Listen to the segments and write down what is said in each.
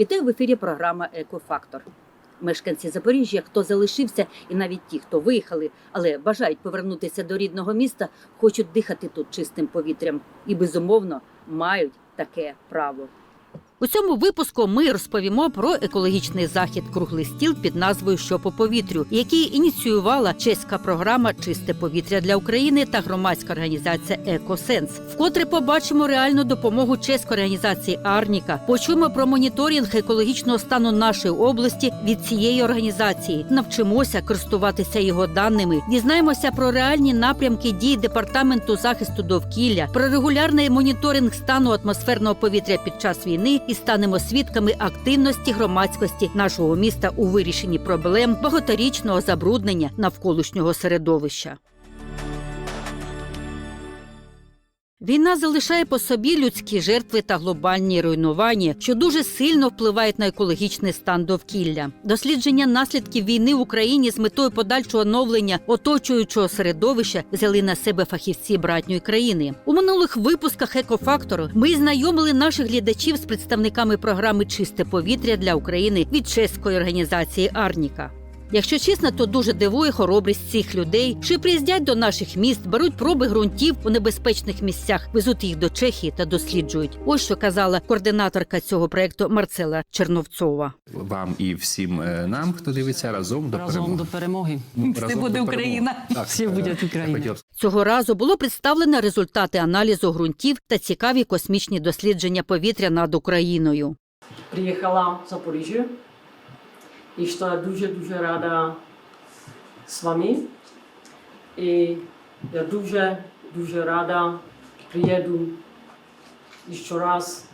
Вітаю в ефірі програма Екофактор. Мешканці Запоріжжя, хто залишився, і навіть ті, хто виїхали, але бажають повернутися до рідного міста, хочуть дихати тут чистим повітрям і безумовно мають таке право. У цьому випуску ми розповімо про екологічний захід круглий стіл під назвою Що по повітрю, який ініціювала чеська програма Чисте повітря для України та громадська організація Екосенс. Вкотре побачимо реальну допомогу чеської організації Арніка. Почуємо про моніторинг екологічного стану нашої області від цієї організації. Навчимося користуватися його даними. Дізнаємося про реальні напрямки дій департаменту захисту довкілля, про регулярний моніторинг стану атмосферного повітря під час війни і станемо свідками активності громадськості нашого міста у вирішенні проблем багаторічного забруднення навколишнього середовища. Війна залишає по собі людські жертви та глобальні руйнування, що дуже сильно впливають на екологічний стан довкілля. Дослідження наслідків війни в Україні з метою подальшого оновлення оточуючого середовища взяли на себе фахівці братньої країни. У минулих випусках екофактору ми знайомили наших глядачів з представниками програми Чисте повітря для України від чеської організації Арніка. Якщо чесно, то дуже дивує хоробрість цих людей, що приїздять до наших міст, беруть проби ґрунтів у небезпечних місцях, везуть їх до Чехії та досліджують. Ось що казала координаторка цього проекту Марцела Черновцова. Вам і всім е, нам, хто дивиться разом до Разом перемоги. до перемоги. Ну, Все буде Україна. Так, Всі е, буде Україна. Цього разу було представлено результати аналізу ґрунтів та цікаві космічні дослідження повітря над Україною. приїхала в Запоріжжя. І що я дуже дуже рада з вами. І я дуже дуже рада приїду ще раз.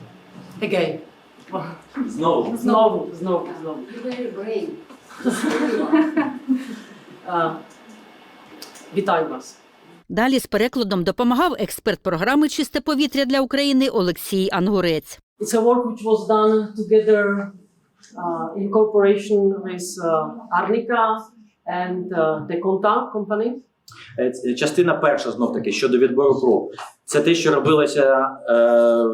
Again. Знову. Знову, знову, знову. Вітаю вас. Далі з перекладом допомагав експерт програми Чисте повітря для України Олексій Ангурець. It's a work which was done together in cooperation with uh, Arnica and uh, the Conta company. Е, Частина перша знов таки щодо відбору проб. Це те, що робилося е,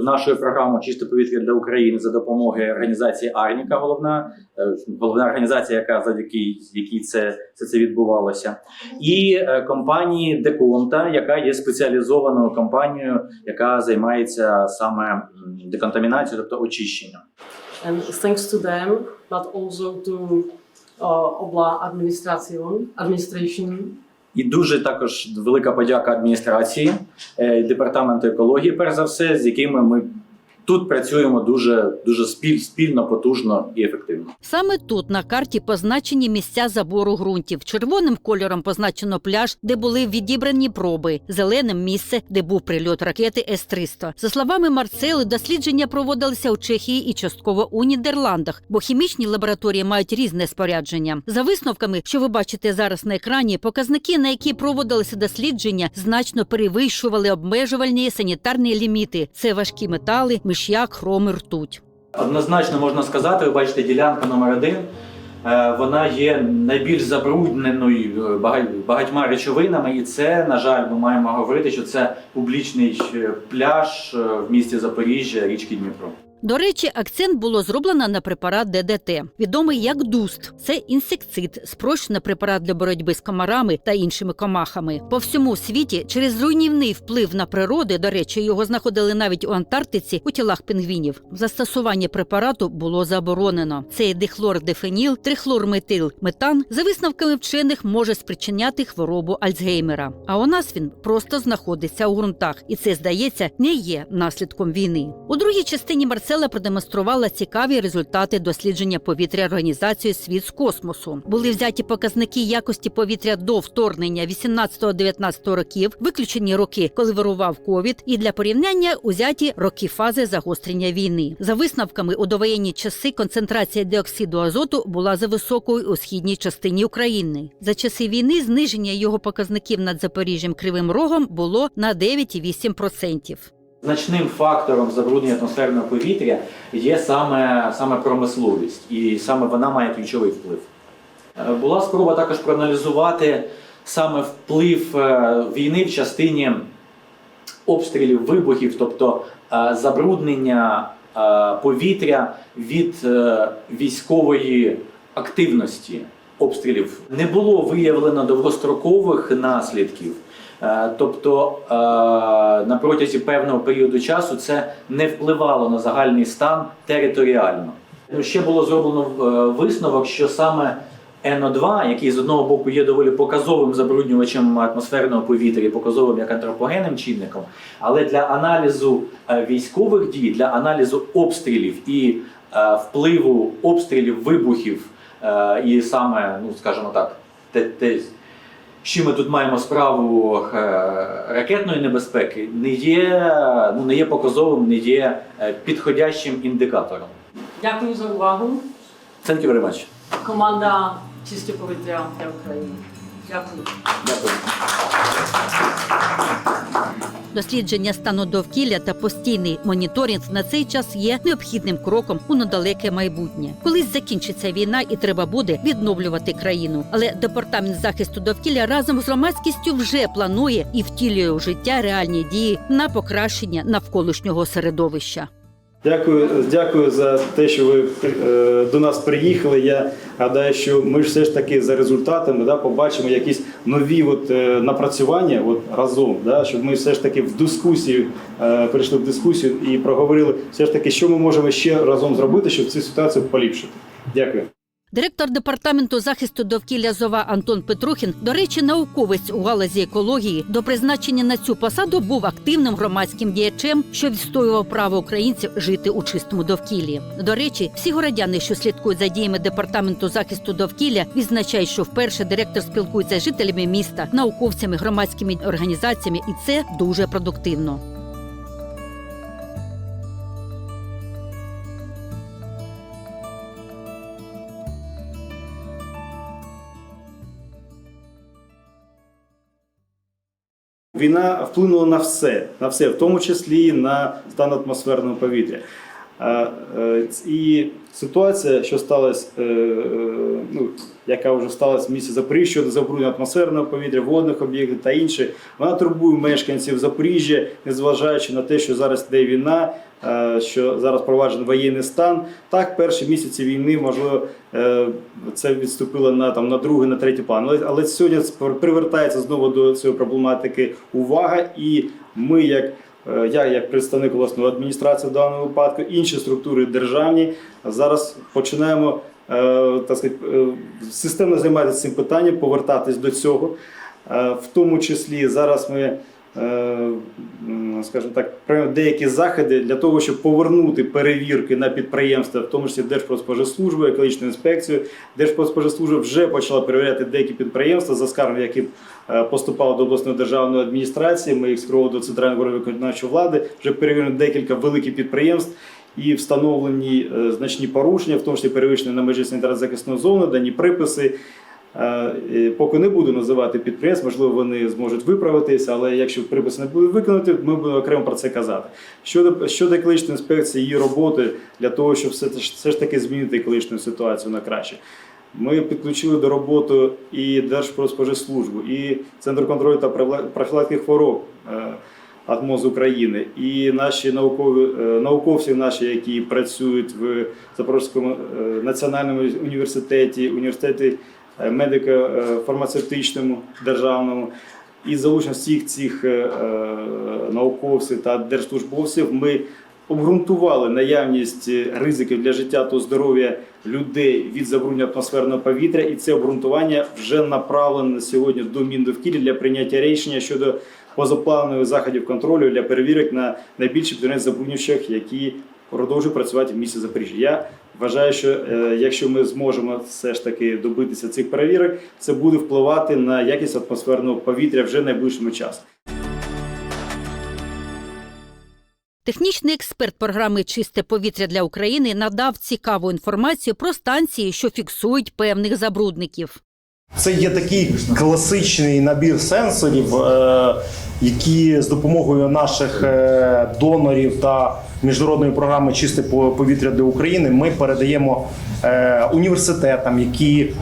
нашою програмою Чисте повітря для України за допомогою організації Арніка, головна, е, головна організація, яка завдяки якій це, це, це відбувалося, і е, компанії Деконта, яка є спеціалізованою компанією, яка займається саме деконтамінацією, тобто очищенням. And thanks to them, but also to uh, Obla administration, administration. І дуже також велика подяка адміністрації, е, департаменту екології, перш за все, з якими ми тут працюємо дуже дуже спіль, спільно, потужно і ефективно. Саме тут на карті позначені місця забору ґрунтів. Червоним кольором позначено пляж, де були відібрані проби, зеленим місце, де був прильот ракети С-300. За словами Марцели, дослідження проводилися у Чехії і частково у Нідерландах, бо хімічні лабораторії мають різне спорядження. За висновками, що ви бачите зараз на екрані, показники, на які проводилися дослідження, значно перевищували обмежувальні санітарні ліміти. Це важкі метали, миш'як, хром і ртуть. Однозначно можна сказати, ви бачите, ділянка номер один. е, Вона є найбільш забрудненою е, багатьма речовинами, і це, на жаль, ми маємо говорити, що це публічний пляж е, в місті Запоріжжя, річки Дніпро. До речі, акцент було зроблено на препарат ДДТ, відомий як дуст. Це інсекцид, спрощений препарат для боротьби з комарами та іншими комахами. По всьому світі через руйнівний вплив на природу, до речі, його знаходили навіть у Антарктиці у тілах пінгвінів. Застосування препарату було заборонено. Цей дихлордефеніл, трихлорметил, метан за висновками вчених може спричиняти хворобу Альцгеймера. А у нас він просто знаходиться у ґрунтах, і це здається не є наслідком війни. У другій частині Марцела продемонструвала цікаві результати дослідження повітря організації Світ з космосу. Були взяті показники якості повітря до вторгнення 18-19 років, виключені роки, коли вирував ковід, і для порівняння узяті роки фази загострення війни. За висновками у довоєнні часи концентрація диоксиду азоту була за високою у східній частині України. За часи війни зниження його показників над Запоріжжям Кривим Рогом було на 9,8%. Значним фактором забруднення атмосферного повітря є саме, саме промисловість, і саме вона має ключовий вплив. Е, Була спроба також проаналізувати саме вплив е, війни в частині обстрілів, вибухів, тобто е, забруднення повітря від військової активності обстрілів. Не було виявлено довгострокових наслідків. Е, Тобто е, на протязі певного періоду часу це не впливало на загальний стан територіально. Ну, Ще було зроблено е, висновок, що саме НО2, який з одного боку є доволі показовим забруднювачем атмосферного повітря, показовим як антропогенним чинником, але для аналізу військових дій, для аналізу обстрілів і впливу обстрілів, вибухів, і саме, ну скажімо так, те, чим ми тут маємо справу е, ракетної небезпеки, не є, ну, не є показовим, не є е, підходящим індикатором. Дякую за увагу. Thank you very much. Команда Чисте повітря для України. Дякую. Дякую. Дослідження стану довкілля та постійний моніторинг на цей час є необхідним кроком у недалеке майбутнє. Колись закінчиться війна, і треба буде відновлювати країну. Але департамент захисту довкілля разом з громадськістю вже планує і втілює у життя реальні дії на покращення навколишнього середовища. Дякую, дякую за те, що ви е, до нас приїхали. Я гадаю, що ми ж все ж таки за результатами да, побачимо якісь нові от, е, напрацювання от, разом, да, щоб ми все ж таки в дискусію е, прийшли в дискусію і проговорили все ж таки, що ми можемо ще разом зробити, щоб цю ситуацію поліпшити. Дякую. Директор департаменту захисту довкілля Зова Антон Петрухін, до речі, науковець у галузі екології, до призначення на цю посаду був активним громадським діячем, що відстоював право українців жити у чистому довкіллі. До речі, всі городяни, що слідкують за діями департаменту захисту довкілля, відзначають, що вперше директор спілкується з жителями міста, науковцями, громадськими організаціями, і це дуже продуктивно. Війна вплинула на все, на все, в тому числі і на стан атмосферного повітря. Е, І ситуація, що сталася, е, е, ну, яка вже сталася в місті Запоріжжя щодо забруднення атмосферного повітря, водних об'єктів та інше, вона турбує мешканців Запоріжжя, незважаючи на те, що зараз йде війна, е, що зараз проваджений воєнний стан. Так, перші місяці війни, можливо, е, це відступило на там на другий, на третій план. Але, але сьогодні привертається знову до цієї проблематики увага, і ми, як е, я, як представник обласної адміністрації в даному випадку, інші структури державні зараз починаємо так сказати, е, системно займатися цим питанням, повертатись до цього. Е, В тому числі зараз ми, е, скажімо так, деякі заходи для того, щоб повернути перевірки на підприємства, в тому числі Держпродспоживслужбу, екологічну інспекцію. Держпродспоживслужба вже почала перевіряти деякі підприємства за скаргами, які е, поступали до обласної державної адміністрації. Ми їх скеровували до центрального органу виконавчої влади. Вже перевірено декілька великих підприємств. І встановлені е, значні порушення, в тому числі перевищення на межі санітарно-захисної зони, дані приписи. Е, е, Поки не буду називати підприємств, можливо, вони зможуть виправитися, але якщо приписи не будуть виконані, ми будемо окремо про це казати. Щодо щодо екологічної інспекції, її роботи для того, щоб все, все ж таки змінити екологічну ситуацію на краще. Ми підключили до роботи і Держпродспоживслужбу, і Центр контролю та профіла- профілактики хвороб. АТМОЗ України і наші наукові е, науковці, наші, які працюють в Запорізькому е, національному університеті, університеті е, медико-фармацевтичному державному. І залучення всіх цих науковців та держслужбовців ми обґрунтували наявність ризиків для життя та здоров'я людей від забруднення атмосферного повітря, і це обґрунтування вже направлено сьогодні до Міндовкілля для прийняття рішення щодо позапланових заходів контролю для перевірок на найбільші підприємства забруднюючих, які продовжують працювати в місті Запоріжжя. Я вважаю, що е, якщо ми зможемо все ж таки добитися цих перевірок, це буде впливати на якість атмосферного повітря вже найближчому часу. Технічний експерт програми Чисте повітря для України надав цікаву інформацію про станції, що фіксують певних забрудників. Це є такий класичний набір сенсорів, е, які з допомогою наших е, донорів та міжнародної програми Чисте повітря для України ми передаємо е, університетам, які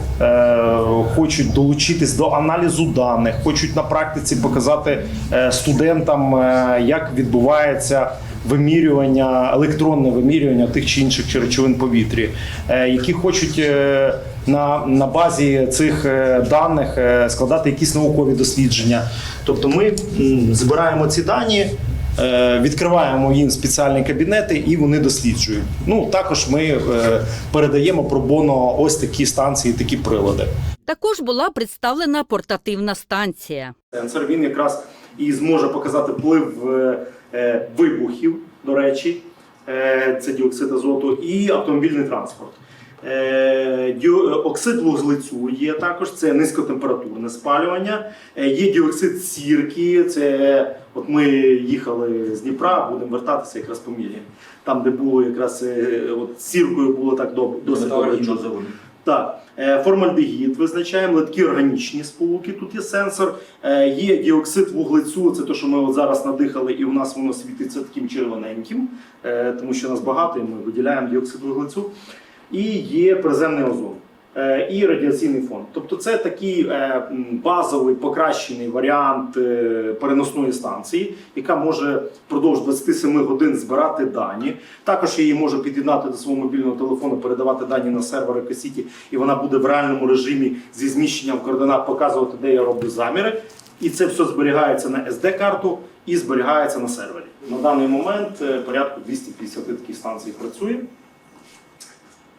хочуть долучитись до аналізу даних, хочуть на практиці показати студентам, як відбувається вимірювання, електронне вимірювання тих чи інших речовин повітрі, які хочуть на, на базі цих е, даних е, складати якісь наукові дослідження. Тобто ми збираємо ці дані. е, Відкриваємо їм спеціальні кабінети і вони досліджують. Ну також ми передаємо пробоно ось такі станції, такі прилади. Також була представлена портативна станція. Сенсор він якраз і зможе показати вплив вибухів, до речі, це діоксид азоту, і автомобільний транспорт. Е, е, Оксид вуглецю є також, це низькотемпературне спалювання. Е, Є діоксид сірки, це от ми їхали з Дніпра, будемо вертатися якраз по мірі. Там, де було якраз от сіркою було так досить добре. Так, формальдегід визначаємо, литкі органічні сполуки, тут є сенсор. Є діоксид вуглецю, це те, що ми от зараз надихали, і у нас воно світиться таким червоненьким, тому що нас багато, і ми виділяємо діоксид вуглецю. І є приземний озон. е, І радіаційний фон. Тобто це такий е, базовий покращений варіант е, переносної станції, яка може впродовж 27 годин збирати дані. Також її може під'єднати до свого мобільного телефону, передавати дані на сервери Касіті, і вона буде в реальному режимі зі зміщенням координат показувати, де я роблю заміри. І це все зберігається на SD-карту і зберігається на сервері. На даний момент порядку 250 таких станцій працює.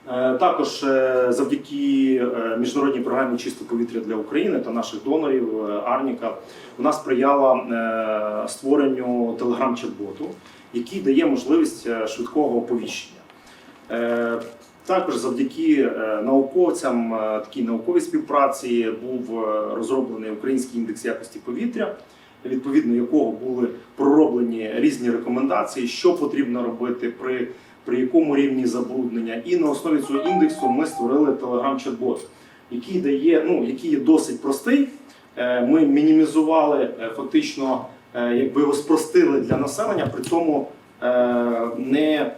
Е, Також е, завдяки е, міжнародній програмі Чисте повітря для України та наших донорів Арніка вона сприяла створенню телеграм-чат-боту, який дає можливість швидкого оповіщення. Також завдяки науковцям, такій науковій співпраці був розроблений український індекс якості повітря, відповідно якого були пророблені різні рекомендації, що потрібно робити при, при якому рівні забруднення. І на основі цього індексу ми створили телеграм-чат-бот, який дає, ну який є досить простий. Е, Ми мінімізували е, фактично, е, якби його спростили для населення, при цьому не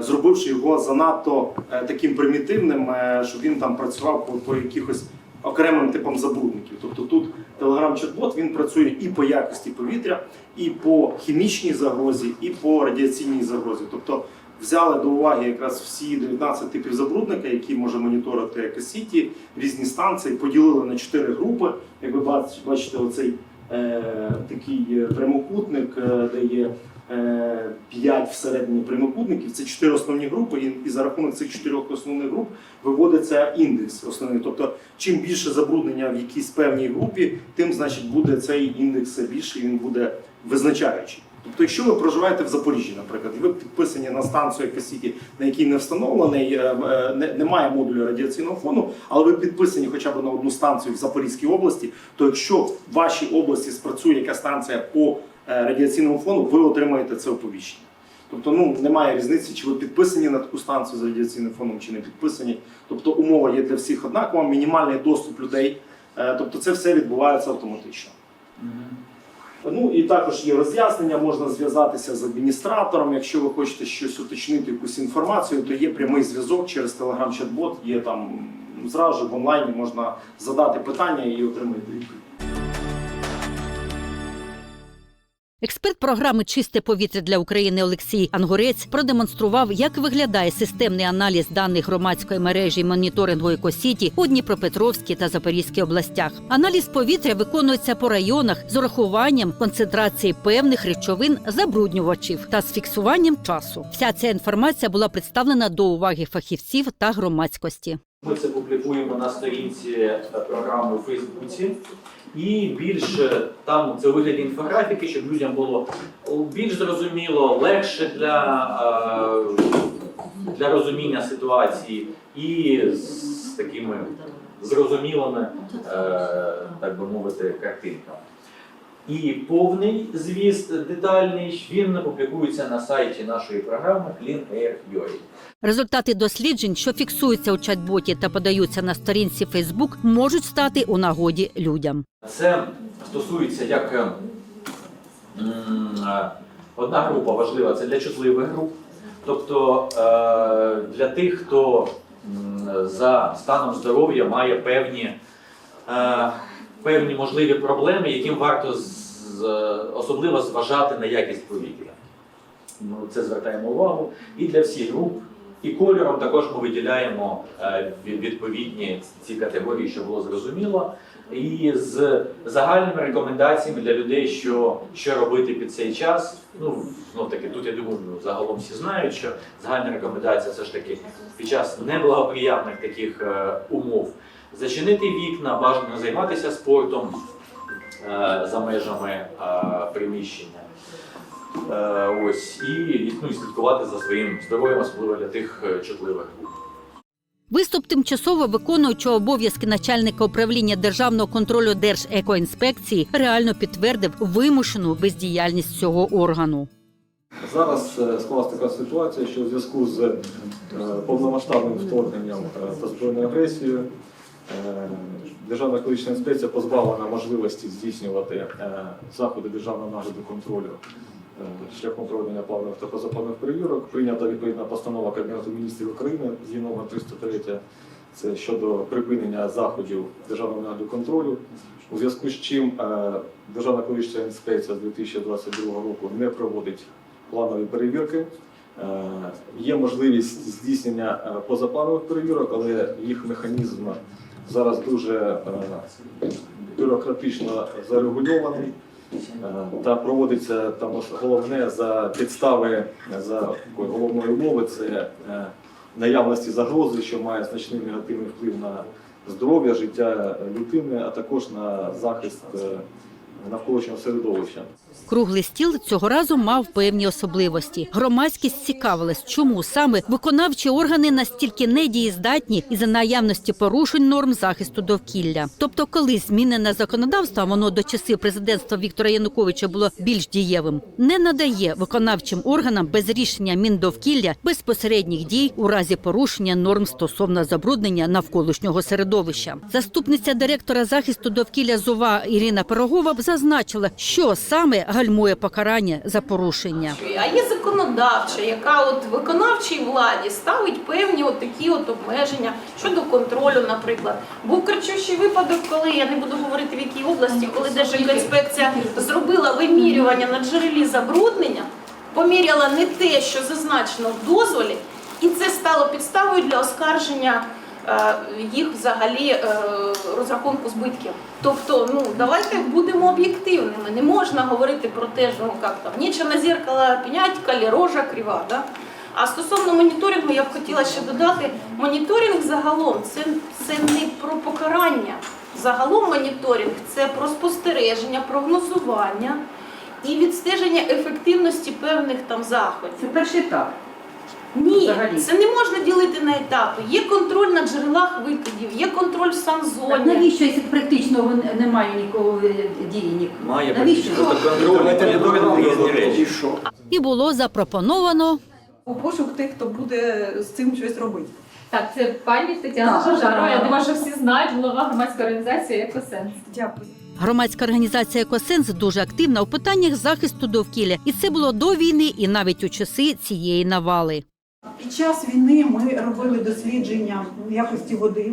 зробивши його занадто таким примітивним, щоб він там працював по, по якихось окремим типам забрудників. Тобто тут телеграм-чат-бот він працює і по якості повітря, і по хімічній загрозі, і по радіаційній загрозі. Тобто взяли до уваги якраз всі 19 типів забрудника, які може моніторити Екосіті, різні станції, поділили на 4 групи. Як ви бачите, оцей е, такий е, прямокутник, е, де є 5 всередині прямокутників. Це 4 основні групи, і, і за рахунок цих 4 основних груп виводиться індекс основний. Тобто, чим більше забруднення в якійсь певній групі, тим значить буде цей індекс більший, він буде визначаючий. Тобто, якщо ви проживаєте в Запоріжжі, наприклад, і ви підписані на станцію Екосіті, на якій не встановлений, е, е, не- немає модулю радіаційного фону, але ви підписані хоча б на одну станцію в Запорізькій області, то якщо в вашій області спрацює яка станція по е, радіаційному фону, ви отримаєте це оповіщення. Тобто, ну немає різниці, чи ви підписані на таку станцію з радіаційним фоном, чи не підписані. Тобто, умова є для всіх однакова, мінімальний доступ людей. Е, Тобто, це все відбувається автоматично. Ну і також є роз'яснення, можна зв'язатися з адміністратором. Якщо ви хочете щось уточнити, якусь інформацію, то є прямий зв'язок через Telegram-чат-бот, є там зразу в онлайні можна задати питання і отримати відповідь. Експерт програми Чисте повітря для України Олексій Ангорець продемонстрував, як виглядає системний аналіз даних громадської мережі моніторингу екосіті у Дніпропетровській та Запорізькій областях. Аналіз повітря виконується по районах з урахуванням концентрації певних речовин забруднювачів та з фіксуванням часу. Вся ця інформація була представлена до уваги фахівців та громадськості. Ми це публікуємо на сторінці програми у Фейсбуці. І більше там це вигляді інфографіки, щоб людям було більш зрозуміло, легше для, е, для розуміння ситуації і з такими зрозумілими, е, так би мовити, картинками. І повний звіст детальний він публікується на сайті нашої програми CleanAir.ua. Результати досліджень, що фіксуються у чат-боті та подаються на сторінці Facebook, можуть стати у нагоді людям. Це стосується як е, м, е, одна група важлива це для чутливих груп, тобто е, для тих, хто за станом здоров'я має певні, е, певні можливі проблеми, яким варто з- особливо зважати на якість повітря. Ми це звертаємо увагу і для всіх груп. І кольором також ми виділяємо е, відповідні ці категорії, щоб було зрозуміло. І з загальними рекомендаціями для людей, що, що робити під цей час. Ну, знов таки, тут я думаю, ну, загалом всі знають, що загальна рекомендація це ж таки під час неблагоприятних таких е, умов зачинити вікна, бажано займатися спортом е, за межами е, приміщення. Е, ось і, ну, слідкувати за своїм здоров'ям, особливо для тих чутливих. Виступ тимчасово виконуючого обов'язки начальника управління державного контролю Держекоінспекції реально підтвердив вимушену бездіяльність цього органу. Зараз склалася така ситуація, що у зв'язку з повномасштабним вторгненням та збройною агресією Державна екологічна інспекція позбавлена можливості здійснювати е, заходи державного нагляду контролю е, шляхом проведення планових та позапланових перевірок. Прийнята відповідна постанова Кабінету міністрів України з номер 303. Це щодо припинення заходів державного нагляду контролю. У зв'язку з чим е, Державна екологічна інспекція з 2022 року не проводить планові перевірки. Е, Є можливість здійснення е, позапланових перевірок, але їх механізм зараз дуже е, бюрократично зарегульований. Е, Та проводиться там головне за підстави за головної умови це е, наявності загрози, що має значний негативний вплив на здоров'я, життя людини, а також на захист навколишнього середовища. Круглий стіл цього разу мав певні особливості. Громадськість цікавилась, чому саме виконавчі органи настільки недієздатні із за наявності порушень норм захисту довкілля. Тобто, коли змінене законодавство, воно до часів президентства Віктора Януковича було більш дієвим, не надає виконавчим органам без рішення Міндовкілля безпосередніх дій у разі порушення норм стосовно забруднення навколишнього середовища. Заступниця директора захисту довкілля ЗОВА Ірина Пирогова зазначила, що саме гальмує покарання за порушення. А є законодавча, яка от виконавчій владі ставить певні от такі от обмеження щодо контролю, наприклад. Був кричущий випадок, коли я не буду говорити в якій області, коли Держекоінспекція зробила вимірювання на джерелі забруднення, поміряла не те, що зазначено в дозволі, і це стало підставою для оскарження їх взагалі е, розрахунку збитків. Тобто, ну давайте будемо об'єктивними. Не можна говорити про те, що ну як там нічого на зеркало пінять, коли рожа крива. Да? А стосовно моніторингу, я б хотіла ще додати: моніторинг загалом це, це не про покарання. Загалом моніторинг це про спостереження, прогнозування і відстеження ефективності певних там заходів. Це перший етап. Ні, Взагалі. це не можна ділити на етапи. Є контроль на джерелах викидів, є контроль в санзоні. Навіщо, якщо практично немає нікого дії? ні- Має Навіщо? контроль і моніторинг різні речі. І було запропоновано у пошук тих, хто буде з цим щось робити. Так, це пані Тетяна Так. Жожарова. Я думаю, що всі знають, голова громадської організації «Екосенс». Дякую. Громадська організація «Екосенс» дуже активна у питаннях захисту довкілля, і це було до війни і навіть у часи цієї навали. Під час війни ми робили дослідження якості води,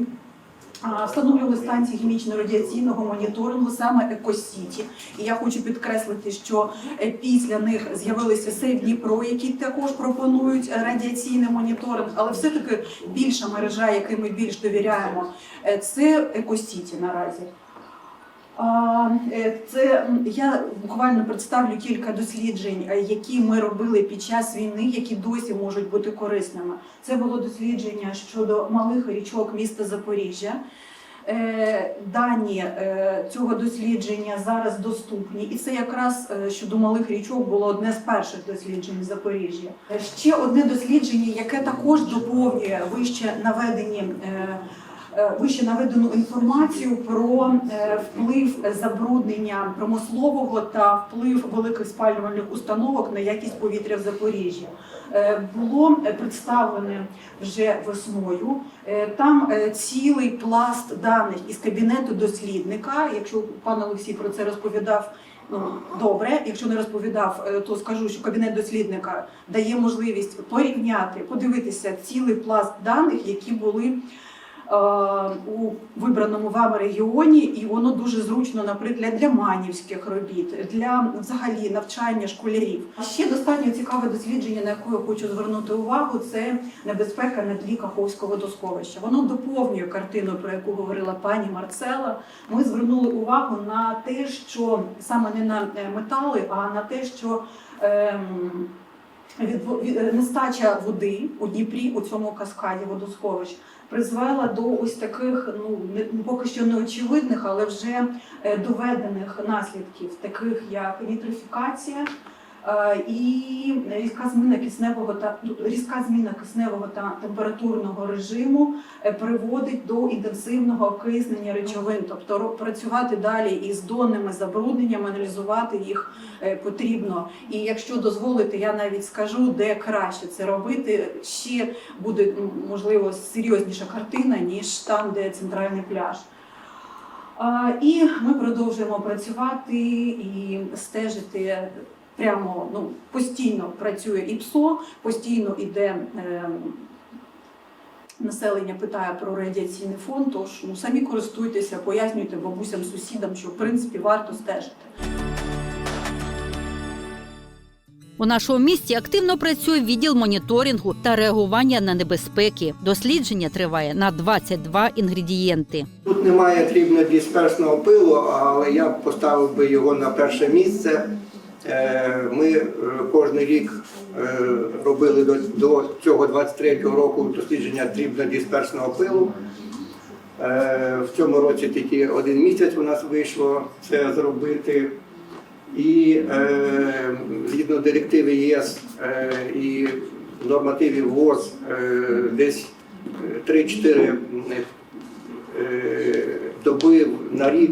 встановлювали станції хімічно-радіаційного моніторингу, саме Екосіті. І я хочу підкреслити, що е, після них з'явилися Сейв Дніпро, які також пропонують е, радіаційний моніторинг, але все-таки більша мережа, якій ми більш довіряємо, е, це Екосіті наразі. Е, Це я буквально представлю кілька досліджень, е, які ми робили під час війни, які досі можуть бути корисними. Це було дослідження щодо малих річок міста Запоріжжя. Е, Дані цього дослідження зараз доступні, і це якраз щодо малих річок було одне з перших досліджень Запоріжжя. Ще одне дослідження, яке також доповнює вище наведені. Е, Вище наведену інформацію про е, вплив забруднення промислового та вплив великих спалювальних установок на якість повітря в Запоріжжі. Е, Було представлене вже весною. Там цілий пласт даних із кабінету дослідника. Якщо пан Олексій про це розповідав Ну добре, якщо не розповідав, то скажу, що кабінет дослідника дає можливість порівняти, подивитися цілий пласт даних, які були у вибраному вами регіоні, і воно дуже зручно, наприклад, для манівських робіт, для взагалі навчання школярів. Ще достатньо цікаве дослідження, на яке я хочу звернути увагу, це небезпека на тлі Каховського досховища. Воно доповнює картину, про яку говорила пані Марцела. Ми звернули увагу на те, що саме не на е, метали, а на те, що ем, відво- від- е, нестача води у Дніпрі у цьому каскаді водосховищ призвела до ось таких, ну поки що не очевидних, але вже е, доведених наслідків, таких як нітрифікація. І різка зміна кисневого та різка зміна кисневого та температурного режиму е, приводить до інтенсивного окиснення речовин, тобто працювати далі із донними забрудненнями, аналізувати їх е, потрібно. І якщо дозволите, я навіть скажу, де краще це робити. Ще буде можливо серйозніша картина, ніж там, де центральний пляж. І ми продовжуємо працювати і стежити прямо ну, постійно працює ІПСО, постійно іде. Е, Населення питає про радіаційний фон, тож ну самі користуйтеся, пояснюйте бабусям, сусідам, що в принципі варто стежити. У нашому місті активно працює відділ моніторингу та реагування на небезпеки. Дослідження триває на 22 інгредієнти. Тут немає дрібнодисперсного пилу, але я поставив би його на перше місце. Е, Ми е, кожен рік е, робили до, цього 23-го року дослідження дрібнодисперсного пилу. В цьому році тільки один місяць у нас вийшло це зробити. І згідно директиви ЄС і нормативів ВОЗ десь е, 3-4 е, доби на рік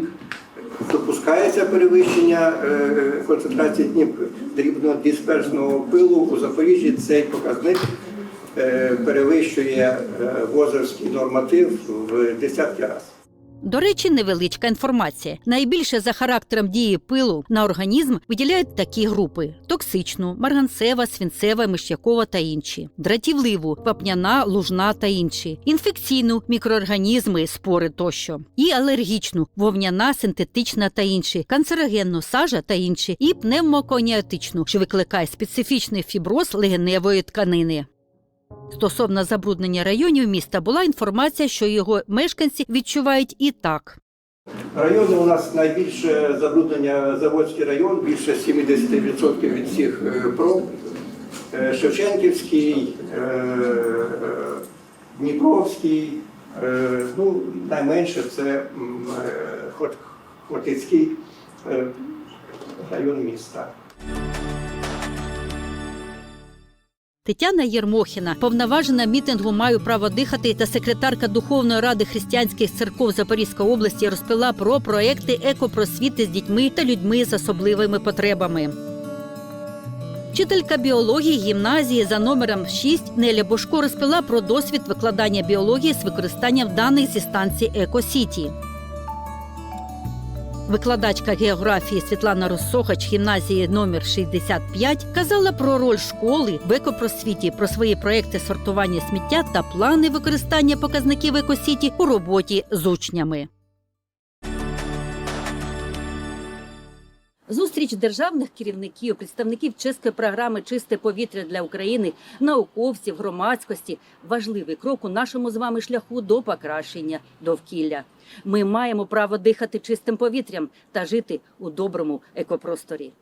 допускається перевищення е, концентрації днів дрібнодисперсного пилу у Запоріжжі. Цей показник е, перевищує е, возерський норматив в десятки разів. До речі, невеличка інформація. Найбільше за характером дії пилу на організм виділяють такі групи: токсичну, марганцева, свинцева, миш'якова та інші, дратівливу, вапняна, лужна та інші, інфекційну мікроорганізми, спори тощо, і алергічну, вовняна, синтетична та інші, канцерогенну, сажа та інші, і пневмоконіатичну, що викликає специфічний фіброз легеневої тканини. Стосовно забруднення районів міста була інформація, що його мешканці відчувають і так. Райони у нас найбільше забруднення Заводський район, більше 70% від всіх е, проб. Е, Шевченківський, е, Дніпровський, ну, найменше це Хотицький район міста. Тетяна Єрмохіна, повноважена мітингу Маю право дихати та секретарка Духовної ради християнських церков Запорізької області розповіла про проекти екопросвіти з дітьми та людьми з особливими потребами. Вчителька біології гімназії за номером 6 Неля Бошко розповіла про досвід викладання біології з використанням даних зі станції Екосіті. Викладачка географії Світлана Розсохач гімназії номер 65 казала про роль школи в екопросвіті, про свої проекти сортування сміття та плани використання показників екосіті у роботі з учнями. Зустріч державних керівників, представників чеської програми Чисте повітря для України, науковців, громадськості важливий крок у нашому з вами шляху до покращення довкілля. Ми маємо право дихати чистим повітрям та жити у доброму екопросторі.